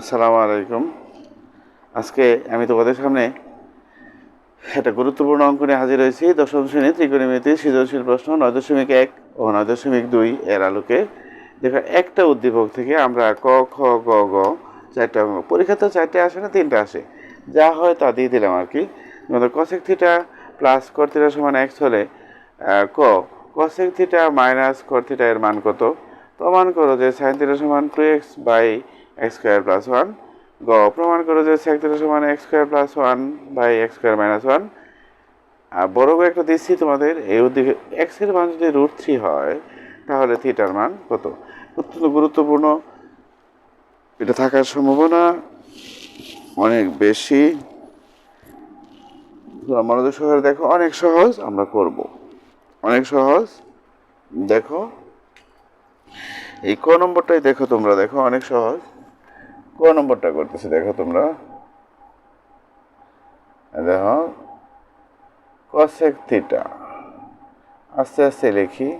আসসালামু আলাইকুম। আজকে আমি তোমাদের সামনে একটা গুরুত্বপূর্ণ অঙ্ক নিয়ে হাজির হয়েছি। দশম শ্রেণি ত্রিকোণমিতি সৃজনশীল প্রশ্ন নয় দশমিক এক ও নয় দশমিক দুই এর আলোকে। দেখো, একটা উদ্দীপক থেকে আমরা ক, খ, গ গ চারটা পরীক্ষা তো চারটে আসে না, তিনটা আসে। যা হয় তা দিয়ে দিলাম আর কি। আমাদের cosec theta plus cot theta সমান এক্স হলে ক cosec theta minus cot theta এর মান কত? প্রমাণ করো যে সাইন থিটা সমান two x by x square plus one গ, প্রমাণ করো যে সেক থিটা সমান x square plus one by x square minus one আর বড় একটা দিচ্ছি তোমাদের, এই দিকে এক্সের মান যদি রুট থ্রি হয়, তাহলে থিটার মান কত? অত্যন্ত গুরুত্বপূর্ণ। এটা থাকার সম্ভাবনা অনেক বেশি। মনোযোগ সহকারে দেখো, অনেক সহজ, আমরা করব। অনেক সহজ। দেখো, এই ক নম্বরটাই দেখো তোমরা, দেখো, অনেক সহজ। ক নম্বরটা করতেছি? দেখো তোমরা। দেখো কসেক থিটা আস্তে আস্তে লিখি।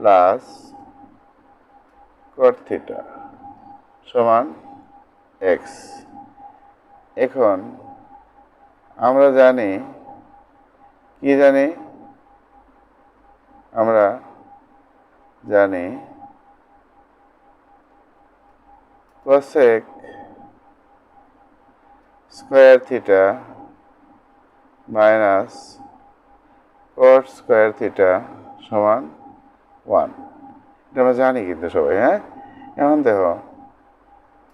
প্লাস কট থিটা সমান এক্স এখন আমরা জানি, কি জানি? আমরা জানি cosec square theta minus cot square theta সমান ওয়ান এটা আমরা জানি কিন্তু সবাই হ্যাঁ? এখন দেখো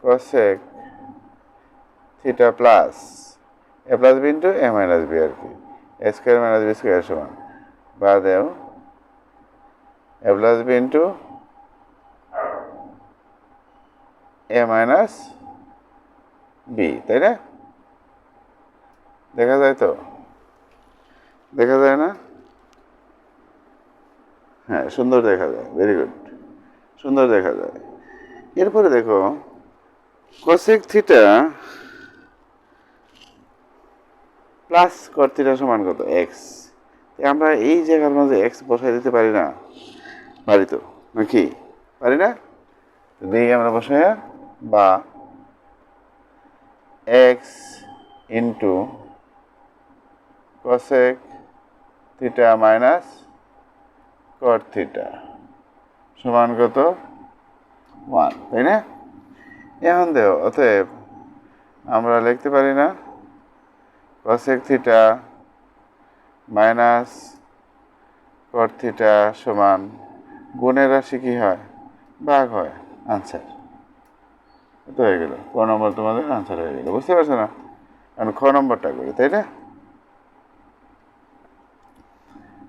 cosec theta plus A plus B into A minus B আর কি। A square minus B square সমান। বা দেও A plus B into A minus B তাই না? দেখা যায় তো? দেখা যায় না? হ্যাঁ সুন্দর দেখা যায় ভেরি গুড সুন্দর দেখা যায়। এরপরে দেখো কোসেক থিটা প্লাস কর্তিটা সমান কত? এক্স আমরা এই জায়গার মাঝে এক্স বসাই দিতে পারি না। পারি তো? নাকি? পারি না? দেখি আমরা বসাই বা x into cosec theta minus cot theta সমান কত? ওয়ান তাই না? এখন দেও অতএব আমরা লিখতে পারি না cosec theta minus cot theta সমান গুণের রাশি কি হয়? ভাগ হয় আনসার তো হয়ে গেলো। ক নম্বর তোমাদের? আনসার হয়ে গেলো। বুঝতে পারছ না? এখন খ নম্বরটা করি, তাই না?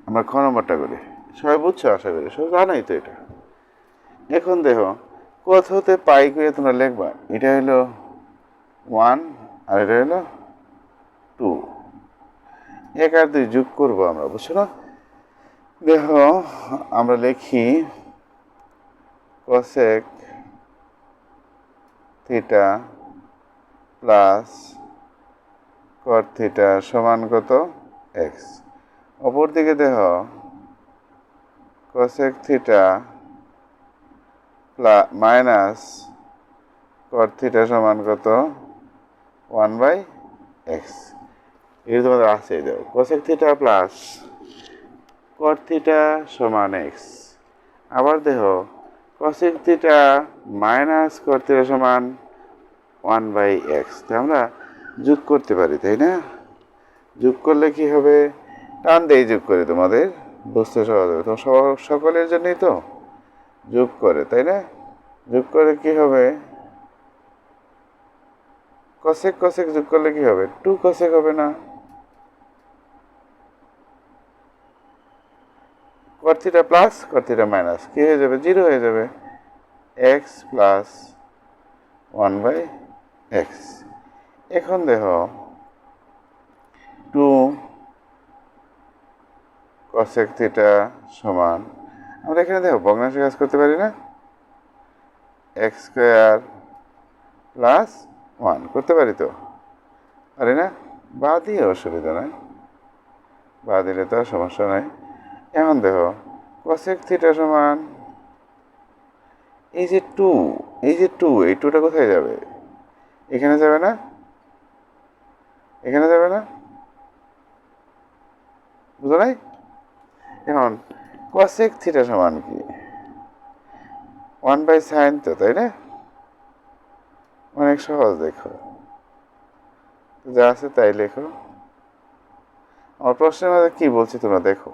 আমরা খ নম্বরটা করি। সবাই বুঝছ? আশা করি। সব জানোই তো এটা। এখন দেখো কত হতে পাই করে তোমরা লিখবা? এটা হলো ওয়ান আর এটা হলো টু এক আর দুই যোগ করব আমরা, বুঝছ না? দেখো, আমরা লিখি cosec theta plus cot theta সমান কত এক্স অপর দিকে দেখ cosec theta প্লা minus cot theta সমান কত ওয়ান বাই এক্স এটা তোমাদের আছে দেখো cosec theta plus cot theta সমান এক্স আবার দেখো cosec theta minus cot theta সমান ওয়ান বাই এক্স আমরা যোগ করতে পারি, তাই না? যোগ করলে কি হবে? টান দিয়ে যোগ করে তোমাদের বুঝতে সহজ হবে। তো সকলের জন্যই তো যোগ করে, তাই না? যোগ করে কি হবে? কসেক কসেক যোগ করলে কি হবে? টু কসেক হবে না। কর্থিটা প্লাস কর্থিটা মাইনাস কি হয়ে যাবে? জিরো হয়ে যাবে। X plus one by x এখন দেখো টু কসেক থিটা সমান, আমরা এখানে দেখো, ভগ্নাংশে কাজ করতে পারি না। এক্স স্কোয়ার প্লাস ওয়ান করতে পারি তো? পারি না? বা দিয়ে অসুবিধা নাই। বা দিলে তো আর সমস্যা নাই। এখন দেখো কসেক থিটা সমান এই যে টু এই যে টু এই টুটা কোথায় যাবে? এখানে যাবে না? এখানে যাবে না? বুঝো নাই? এখন কসেক থিটা সমান কি? ওয়ান বাই সাইন তো, তাই না? অনেক সহজ দেখো। যা আছে তাই লেখো। আমার প্রশ্নের মধ্যে কি বলছি তোমরা দেখো।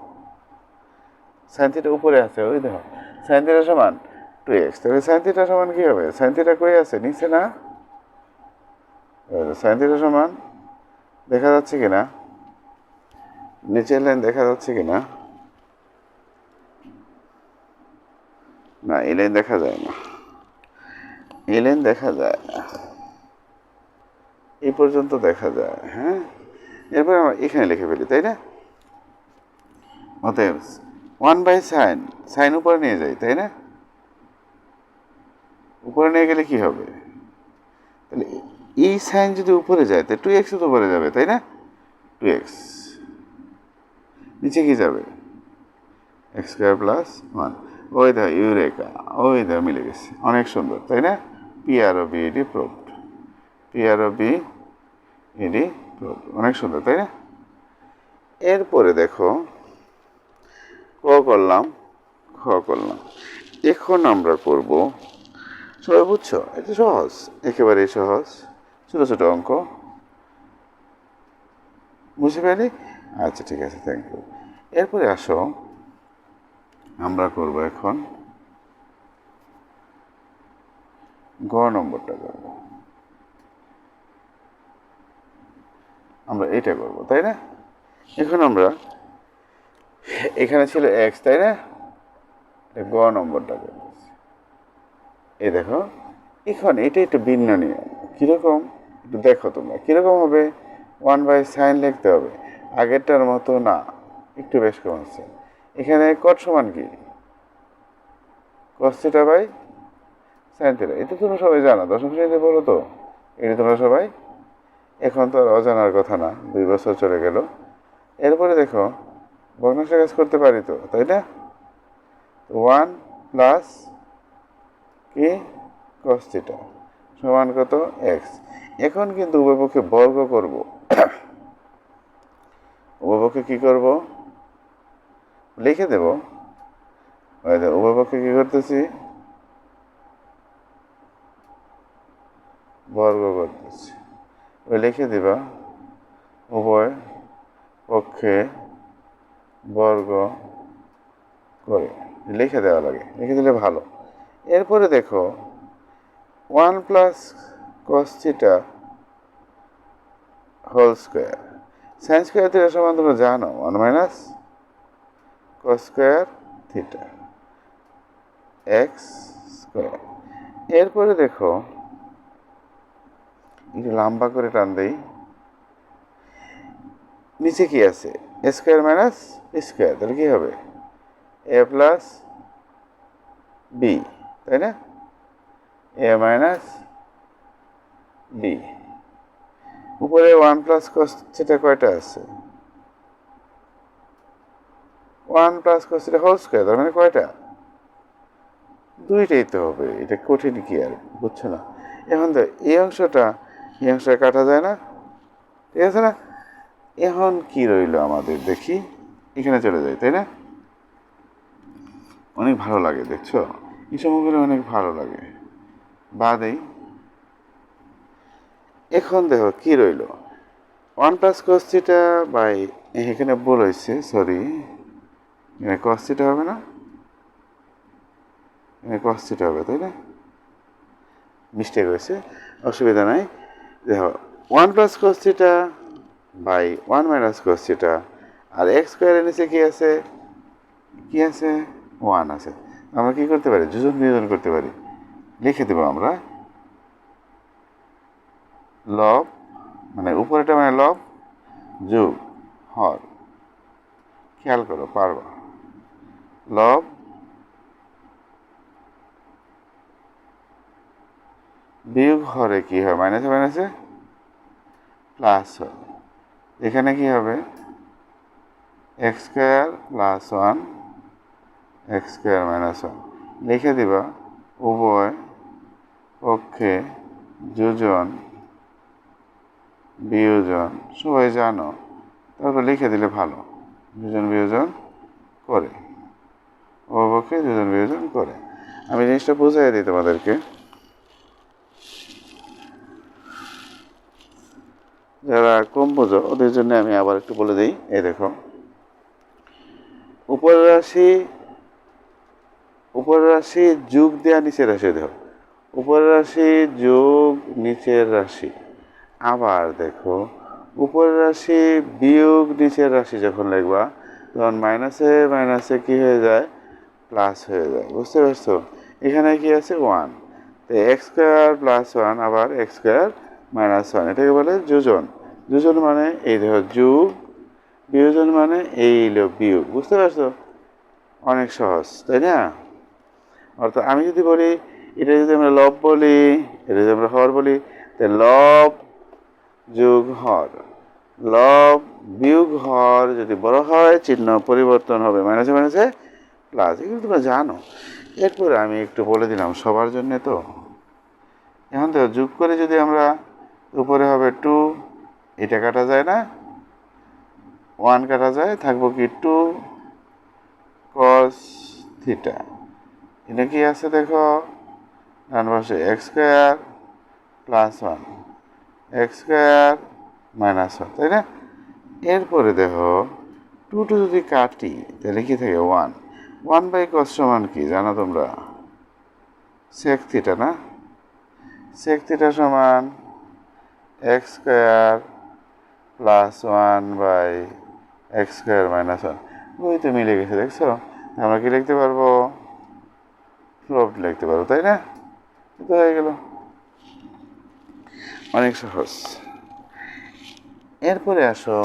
সাইন থিটা উপরে আছে, ওই দেখো। সাইন থিটা সমান টু এক্স তাহলে সাইন থিটা সমান কী হবে? সাইন থিটা কই আছে? নিচে না? সাইন থিটা সমান দেখা যাচ্ছে কি না? নিচের লাইন দেখা যাচ্ছে কিনা না? না, এই লাইন দেখা যায় না। এই লাইন দেখা যায়। না এই পর্যন্ত দেখা যায় হ্যাঁ? এরপর আমরা এখানে লিখে ফেলি, তাই না? অতএব ওয়ান বাই সাইন সাইন উপরে নিয়ে যাই, তাই না? উপরে নিয়ে গেলে কি হবে? তাহলে এই সাইন যদি উপরে যায়, তাহলে টু এক্স উপরে যাবে, তাই না? টু এক্স নিচে কি যাবে? এক্স স্কোয়ার প্লাস ওয়ান ওই দা ইউরেকা ওই দা মিলে গেছে। অনেক সুন্দর, তাই না? P R O B P R O B ED proved অনেক সুন্দর, তাই না? এরপরে দেখো ক করলাম, খ করলাম। এখন আমরা করব সবাই বুঝছ এটা সহজ একেবারেই সহজ, ছোটো ছোটো অঙ্ক। বুঝতে পারি আচ্ছা ঠিক আছে থ্যাংক ইউ এরপরে আসো, আমরা করব এখন গ নম্বরটা করব। আমরা এটা করব, তাই না? এখন আমরা এখানে ছিল এক্স তাই না? গ নম্বরটা এই দেখো, এখন এটা একটু ভিন্ন নিয়ম। কীরকম? একটু দেখো তোমরা, কীরকম হবে? ওয়ান বাই সাইন লিখতে হবে। আগেরটার মতো না, একটু বেশ কম আছে এখানে কট সমান কি? Cos theta by sine theta এটা তোমরা সবাই জানো, দশম শ্রেণীতে বলো তো? এটা তোমরা সবাই? এখন তো আর অজানার কথা না, দুই বছর চলে গেল। এরপরে দেখো ভগ্নাংশ কাজ করতে পারি তো, তাই না? ওয়ান প্লাস কি কস থিটা সমান কত? এক্স এখন কিন্তু উভয়পক্ষে বর্গ করব। উভয়পক্ষে কি করব? লিখে দেব। যে উভয়পক্ষে কি করতেছি? বর্গ করতেছি। লিখে দিবা। উভয় পক্ষে বর্গ করে। লিখে দেওয়া লাগে। লিখে দিলে ভালো। এরপরে দেখো, one plus cos theta whole square. Sine square theta সমান তোমরা জানো, one minus cos square theta x square. এরপরে দেখো, একটু লম্বা করে টান দেই। নিচে কি আছে? স্কোয়ার মাইনাস স্কোয়ার, তাহলে কি হবে? এ প্লাস বি তাই না? এ মাইনাস বি উপরে ওয়ান প্লাস কস থিটা কয়টা আছে? One plus cos theta whole square তার মানে কয়টা? দুইটাই তো হবে, এটা কঠিন কি আর, বুঝছ না? এখন তো এই অংশটা এই অংশটা কাটা যায় না, ঠিক আছে না? এখন কি রইল আমাদের? দেখি। এখানে চলে যায় তাই না? অনেক ভালো লাগে, দেখছ? এই সময়গুলো অনেক ভালো লাগে। বাদেই এখন দেখো কি রইল। ওয়ান প্লাস কস্তিটা বাই এখানে ভুল হয়েছে সরি এখানে কস্তিটা হবে না? এখানে কস্তিটা হবে, তাই না? মিস্টেক হয়েছে, অসুবিধা নাই। দেখো one plus cos theta by one minus cos theta R x স্কোয়ারের নিচে কি আছে? কি আছে? ওয়ান আছে। আমরা কি করতে পারি? যোজন বিয়োজন করতে পারি। লিখে দেবো আমরা। লব মানে উপরেটা মানে লব যোগ, হর। খেয়াল করো, পারবা। লব বিয়োগ হরে কি হয়? মাইনাসে মাইনাসে প্লাস হয়। এখানে কি হবে? X square plus one x square minus one লিখে দিবা, উভয় পক্ষে যোজন, বিয়োজন, সবাই জানো। তারপর লিখে দিলে ভালো। যোজন, বিয়োজন করে। উভয়পক্ষে যোজন, বিয়োজন করে। আমি জিনিসটা বুঝাই দিই তোমাদেরকে। যারা কম বোঝো, ওদের জন্য আমি আবার একটু বলে দিই, এই দেখো। উপরের রাশি উপরের রাশি যোগ দেওয়া নিচের রাশি দেখো উপরের রাশি যোগ, নিচের রাশি। আবার দেখো, উপরের রাশি বিয়োগ, নিচের রাশি যখন লিখবা, তখন মাইনাসে মাইনাসে কি হয়ে যায়? প্লাস হয়ে যায়। বুঝতে পারছ? এখানে কি আছে? ওয়ান তো এক্স স্কোয়ার প্লাস ওয়ান আবার এক্স স্কোয়ার মাইনাস ওয়ান, এটাকে বলে যোজন। যোজন মানে এই দেখো যোগ বিয়োজন মানে এই হলো বিয়োগ, বুঝতে পারছ? অনেক সহজ, তাই না? অর্থাৎ আমি যদি বলি, এটা যদি আমরা লব বলি, এটা যদি আমরা হর বলি, তাহলে লব যোগ হর। লব বিয়োগ হর যদি বড় হয়, চিহ্ন পরিবর্তন হবে মাইনাসে মাইনাসে প্লাস, এগুলো তোমরা জানো। এরপরে আমি একটু বলে দিলাম সবার জন্যে তো। এখন তো যোগ করে যদি আমরা উপরে হবে টু এটা কাটা যায় না। ওয়ান কাটা যায়, থাকব কি টু কস থিটা এটা কি আছে দেখো? ডান পাশে x square plus one x square minus one তাই না? এরপরে দেখো টু টু যদি কাটি, তাহলে কি থাকে? ওয়ান ওয়ান বাই কস সমান কি, জানো তোমরা? সেক থিটা না? সেক থিটা সমান x square plus one by x square minus one ওই তো মিলে গেছে, দেখছ? আমরা কি লিখতে পারব? ফ্লোট লিখতে পারব, তাই না? তো হয়ে গেল। অনেক সহজ। এরপরে আসো,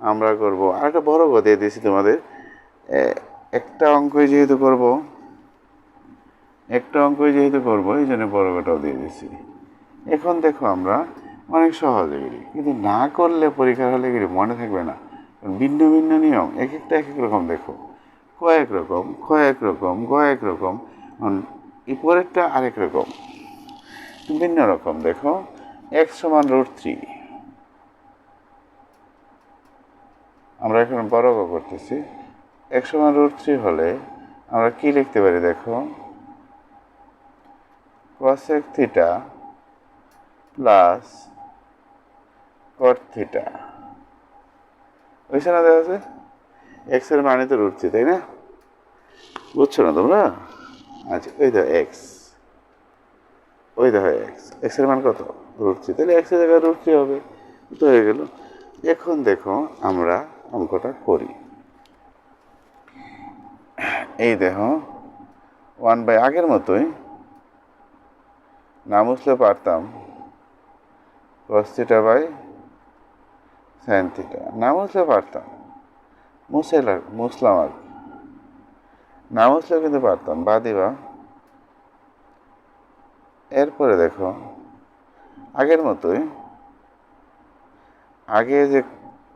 আমরা করব আরেকটা বড় গো দিয়ে দিয়েছি তোমাদের। একটা অঙ্কই যেহেতু করব, একটা অঙ্কই যেহেতু করব, এই জন্য বড় গোটাও দিয়ে দিয়েছি। এখন দেখো আমরা অনেক সহজ এগুলি কিন্তু না করলে পরীক্ষার হলে এগুলি মনে থাকবে না। ভিন্ন ভিন্ন নিয়ম, এক একটা এক এক রকম দেখো। কয়েক রকম কয়েক রকম কয়েক রকম এই পরেরটা আরেক রকম। ভিন্ন রকম দেখো এক্স সমান রুট থ্রি আমরা এখন বড় করতেছি। এক সমান রুট থ্রি হলে আমরা কি লিখতে পারি দেখো? cosec theta plus cot theta ওইসে না দেখা আছে? এক্সের মানে তো রুট থ্রি তাই না? বুঝছ না তোমরা? আচ্ছা ওই দেখো এক্স ওই দেখো এক্স এক্সের মান কত? রুট থ্রি তাহলে এক্সের জায়গায় রুট থ্রি হবে। তো হয়ে গেল। এখন দেখো আমরা অঙ্কটা করি। এই দেখো ওয়ান বাই আগের মতোই, না মুছলে পারতাম। Cos theta by sine theta না মুছলে পারতাম। মুছে মুছলাম আর কি। না মুছলেও কিন্তু পারতাম। বা দিবা। এরপরে দেখো, আগের মতোই আগে যে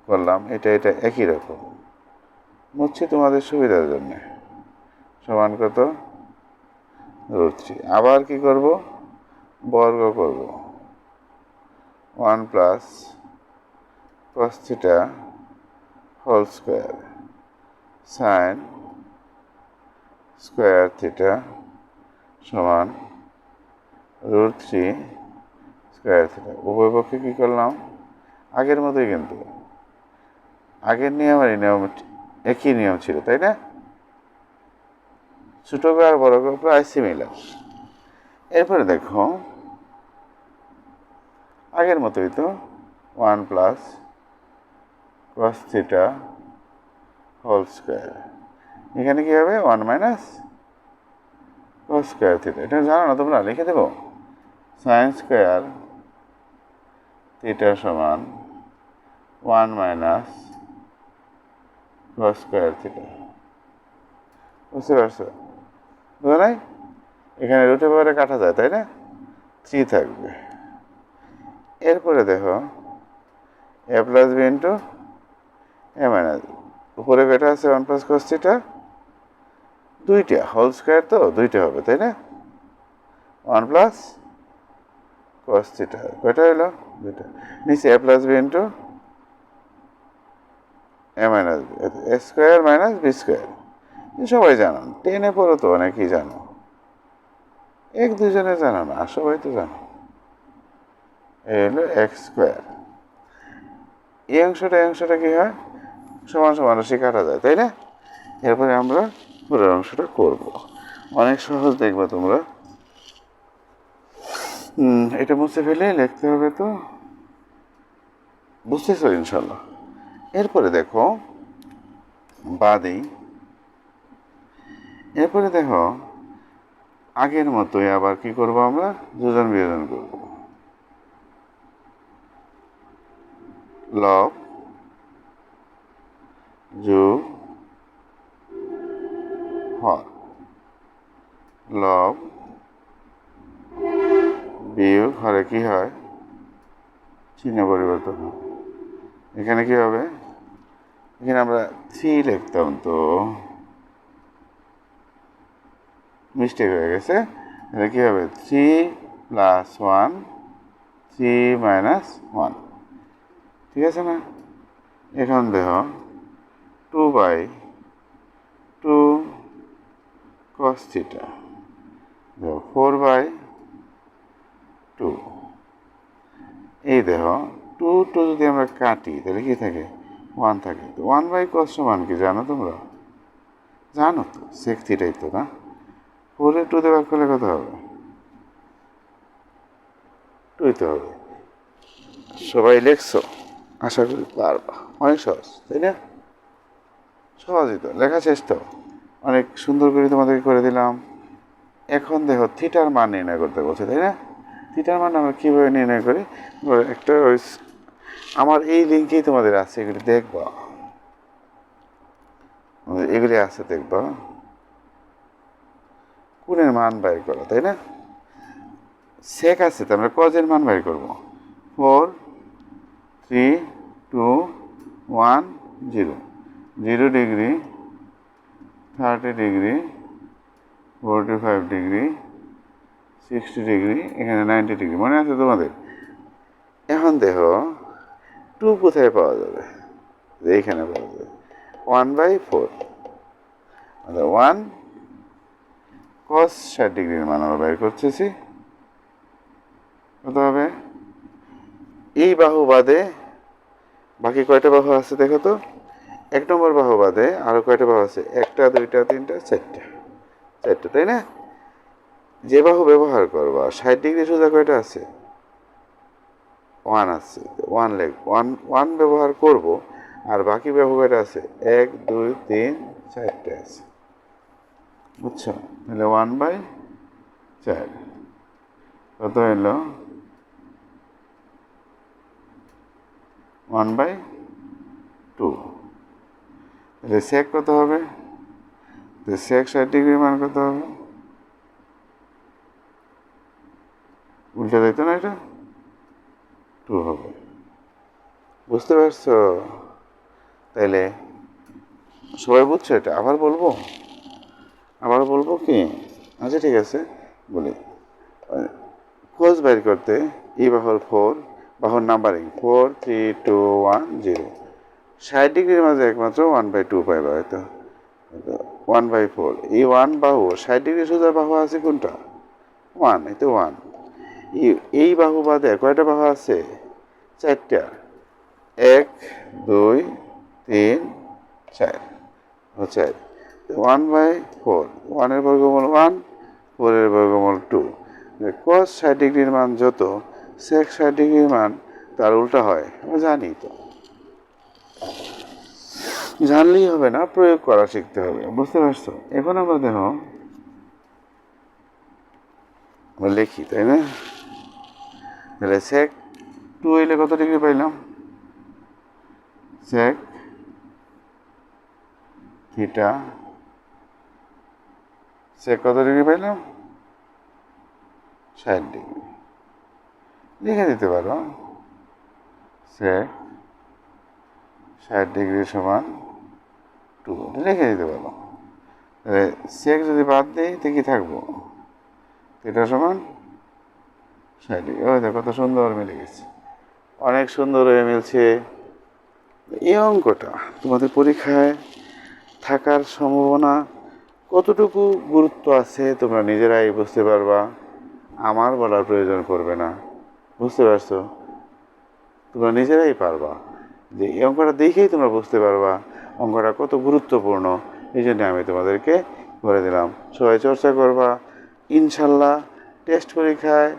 করলাম, এটা এটা একই রকম। মুছছি তোমাদের সুবিধার জন্য। সমান কত? রুট আবার কি করব? বর্গ করব। One plus cos theta whole square sine square theta সমান রুট থ্রি স্কোয়ার থিটা। উভয় পক্ষে কী করলাম? আগের মতোই কিন্তু। আগের নিয়ম আর নিয়ম একই নিয়ম ছিল, তাই না? ছোটো আর বড় গো প্রায় সিমিলার এরপরে দেখো আগের মতোই তো, one plus cos theta whole square. এখানে কী হবে? One minus cos square theta. এটা জানো না তোমরা? লিখে দেবো। সাইন স্কোয়ার থিটা সমান one minus cos square theta. বুঝতে পারছ? বুঝো নাই? এখানে রুটে পাওয়ারে কাটা যায়, তাই না? থ্রি থাকবে। এরপরে দেখো A plus B into A minus উপরে বেটা আছে ওয়ান প্লাস কস থিটা দুইটা হোল স্কোয়ার তো, দুইটা হবে, তাই না? ওয়ান প্লাস কস থিটা কয়টা হলো? দুইটা। নিচে A plus B into A minus B A square minus B square সবাই জানো টেনে পড়ো তো, অনেকেই জানো। এক দুজনে জানো না, সবাই তো জানো। এই হলো এক্স স্কোয়ার এই অংশটা এই অংশটা কি হয়? সমান সমান রশি কাটা যায়, তাই না? এরপরে আমরা পুরো অংশটা করব। অনেক সহজ দেখবে তোমরা। এটা মুছে ফেলে লিখতে হবে তো? বুঝতেছো ইনশাল্লাহ এরপরে দেখো বাদেই এরপরে দেখো, আগের মতোই আবার কি করব আমরা? যোজন বিয়োজন করব। লব যোগ হর লব বিয়োগ, হরে কি হয়? চিহ্ন পরিবর্তন হয়। এখানে কি হবে? এখানে আমরা থ্রি লিখতাম তো। মিস্টেক হয়ে গেছে। এটা কী হবে? Three plus one three minus one ঠিক আছে না? এখন দেখ two by two cos theta দেখো ফোর বাই টু এই দেখো টু টু যদি আমরা কাটি, তাহলে কী থাকে? ওয়ান থাকে। তো ওয়ান বাই কস সমান কি জানো তোমরা? জানো তো সেক থিটাই তো না? ফোরে টু ভাগ করলে কত হবে? টুই তো হবে। সবাই লেখছো? আশা করি পারবা। অনেক সহজ, তাই না? সহজই তো, লেখা শেষ তো। অনেক সুন্দর করে তোমাদেরকে করে দিলাম। এখন দেখো, থিটার মান নির্ণয় করতে বলছে, তাই না? থিটার মান আমরা কীভাবে নির্ণয় করি? একটা ওই আমার এই লিঙ্কেই তোমাদের আছে, এগুলি দেখবা। এগুলি আছে দেখবা। কোণের মান বাইর করো, তাই না? সেক আছে তো আমরা কজের মান বাইর করব। Four three two one zero zero degree thirty degree forty five degree sixty degree এখানে নাইনটি ডিগ্রি মনে আছে তোমাদের? এখন দেখো টু কোথায় পাওয়া যাবে? যে এইখানে পাওয়া যাবে। One by four one cos ষাট ডিগ্রির মান আমরা বের করতেছি। কত হবে? এই বাহু বাদে বাকি কয়টা বাহু আছে দেখো তো? এক নম্বর বাহু বাদে আরও কয়টা বাহু আছে? একটা, দুইটা, তিনটা, চারটা। চারটা, তাই না? যে বাহু ব্যবহার করবা, ষাট ডিগ্রি সোজা কয়টা আছে? ওয়ান আছে। ওয়ান লেগ, ওয়ান ওয়ান ব্যবহার করব, আর বাকি বাহু কয়টা আছে? এক, দুই, তিন, চারটে আছে। বুঝছ? তাহলে ওয়ান বাই চার। কত এলো ওয়ান বাই টু। তাহলে সেক কত হবে? তাহলে সেক ষাট ডিগ্রি মান কত হবে? উল্টে দিত না এটা? টু হবে। বুঝতে পারছ? তাইলে সবাই বুঝছ এটা? আবার বলব? আবার বলব কি? আচ্ছা ঠিক আছে, বলি। কোজ বাইর করতে ই বাহর four বাহর numbering, four three two one zero. ষাট ডিগ্রির মাঝে একমাত্র ওয়ান বাই টু পাইবা হয়তো ওয়ান বাই ফোর, এই ওয়ান বাহু, ষাট ডিগ্রি সোজা বাহু আছে কোনটা? ওয়ান, এই তো ওয়ান। এই বাহু বাদে কয়টা বাহু আছে? চারটা। এক, দুই, তিন, চার। ও চার। ওয়ান বাই ফোর, ওয়ানের বর্গমূল ওয়ান, ফোরের বর্গমূল টু। কস ষাট ডিগ্রির মান যত ষাট ডিগ্রির মান তার উল্টা হয়, আমরা জানি তো। জানলেই হবে না, প্রয়োগ করা শিখতে হবে, বুঝতে পারছ? এখন আমরা দেখো লিখি, তাই না? তাহলে সেক টু এলে কত ডিগ্রি পাইলাম? সেক থিটা সেক কত ডিগ্রি পাইলাম? ষাট ডিগ্রি। লিখে দিতে পারো। সেক ষাট ডিগ্রি সমান টু লিখে দিতে পারো। সেক যদি বাদ দিই, তো কি থাকব? এটা সমান ষাট ডিগ্রি। ওই কত সুন্দর মিলে গেছে। অনেক সুন্দর হয়ে মিলছে। এই অঙ্কটা তোমাদের পরীক্ষায় থাকার সম্ভাবনা কতটুকু গুরুত্ব আছে, তোমরা নিজেরাই বুঝতে পারবা। আমার বলার প্রয়োজন পড়বে না। বুঝতে পারছ? তোমরা নিজেরাই পারবা। যে এই অঙ্কটা দেখেই তোমরা বুঝতে পারবা, অঙ্কটা কত গুরুত্বপূর্ণ। এই জন্য আমি তোমাদেরকে বলে দিলাম, সবাই চর্চা করবা। ইনশাল্লাহ টেস্ট পরীক্ষায়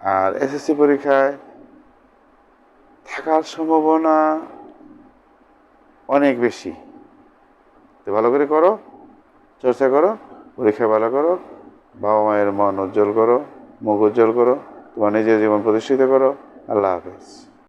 আর এসএসসি পরীক্ষায় থাকার সম্ভাবনা অনেক বেশি। তো ভালো করে করো, চর্চা করো, পরীক্ষা ভালো করো বাবা মায়ের মন উজ্জ্বল করো, মুখ উজ্জ্বল করো। তোমার নিজের জীবন প্রতিষ্ঠিত করো। আল্লাহ হাফেজ।